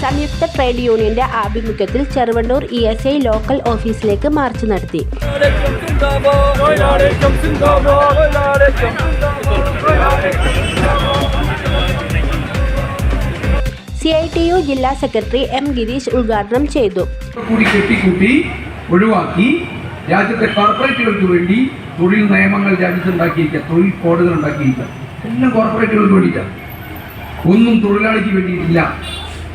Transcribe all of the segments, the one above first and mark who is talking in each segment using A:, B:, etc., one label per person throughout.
A: സംയുക്ത ട്രേഡ് യൂണിയന്റെ ആഭിമുഖ്യത്തിൽ Cheruvannur E S I local ഓഫീസിലേക്ക് മാർച്ച് നടത്തി. സി ഐ ടി യു ജില്ലാ സെക്രട്ടറി എം ഗിരീഷ് ഉദ്ഘാടനം ചെയ്തു.
B: ഒഴിവാക്കി രാജ്യത്തെ കോർപ്പറേറ്റുകൾക്ക് വേണ്ടി തൊഴിൽ നിയമങ്ങൾ രാജ്യത്ത് ഉണ്ടാക്കിയിരിക്കുക തൊഴിൽ കോഡുകൾ ഉണ്ടാക്കിയിരിക്കുക. എല്ലാം കോർപ്പറേറ്റുകൾക്ക് വേണ്ടിയിട്ടാണ്. ഒന്നും തൊഴിലാളിക്ക് വേണ്ടിയിട്ടില്ല.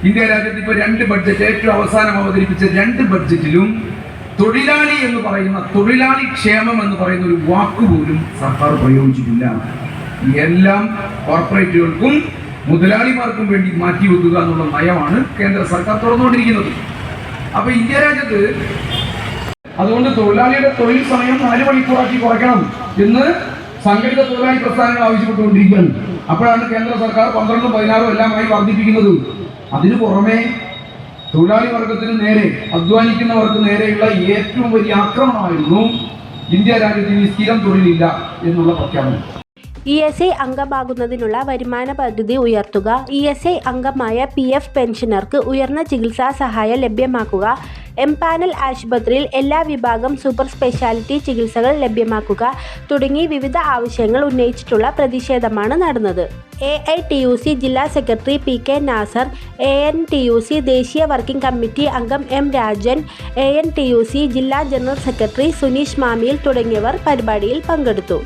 B: ഇന്ത്യ രാജ്യത്ത് ഇപ്പോൾ രണ്ട് ബഡ്ജറ്റ് ഏറ്റവും അവസാനം അവതരിപ്പിച്ച രണ്ട് ബഡ്ജറ്റിലും തൊഴിലാളി എന്ന് പറയുന്ന തൊഴിലാളി ക്ഷേമം എന്ന് പറയുന്ന ഒരു വാക്ക് പോലും സർക്കാർ പ്രയോഗിച്ചിട്ടില്ല. എല്ലാം കോർപ്പറേറ്റുകൾക്കും മുതലാളിമാർക്കും വേണ്ടി മാറ്റി വെക്കുക എന്നുള്ള നയമാണ് കേന്ദ്ര സർക്കാർ തുറന്നുകൊണ്ടിരിക്കുന്നത്. അപ്പൊ ഇന്ത്യ രാജ്യത്ത് അതുകൊണ്ട് തൊഴിലാളിയുടെ തൊഴിൽ സമയം നാല് മണിക്കൂറാക്കി കുറയ്ക്കണം എന്ന് സംഘടിത തൊഴിലാളി പ്രസ്ഥാനങ്ങൾ ആവശ്യപ്പെട്ടുകൊണ്ടിരിക്കുകയാണ്. അപ്പോഴാണ് കേന്ദ്ര സർക്കാർ പന്ത്രണ്ടും പതിനാറും എല്ലാമായി വർദ്ധിപ്പിക്കുന്നത്. അതിനു പുറമെ തൊഴിലാളി വർഗത്തിന് നേരെ അധ്വാനിക്കുന്നവർക്ക് നേരെയുള്ള ഏറ്റവും വലിയ ആക്രമണമായിരുന്നു ഇന്ത്യ രാജ്യത്തിന് സ്ഥിരം തൊഴിലില്ല എന്നുള്ള പ്രഖ്യാപനം.
A: ഇ എസ് ഐ അംഗമാകുന്നതിനുള്ള വരുമാന പദ്ധതി ഉയർത്തുക ഇ എസ് ഐ അംഗമായ പി എഫ് പെൻഷനർക്ക് ഉയർന്ന ചികിത്സാ സഹായം ലഭ്യമാക്കുക എംപാനൽ ആശുപത്രിയിൽ എല്ലാ വിഭാഗം സൂപ്പർ സ്പെഷ്യാലിറ്റി ചികിത്സകൾ ലഭ്യമാക്കുക തുടങ്ങി വിവിധ ആവശ്യങ്ങൾ ഉന്നയിച്ചിട്ടുള്ള പ്രതിഷേധമാണ് നടന്നത്. A I T U C ജില്ലാ secretary P K Nasser A N T U C ദേശീയ വർക്കിംഗ് കമ്മിറ്റി അംഗം M Rajan A N T U C ജില്ലാ ജനറൽ സെക്രട്ടറി സുനീഷ് മാമിയിൽ തുടങ്ങിയവർ പരിപാടിയിൽ പങ്കെടുത്തു.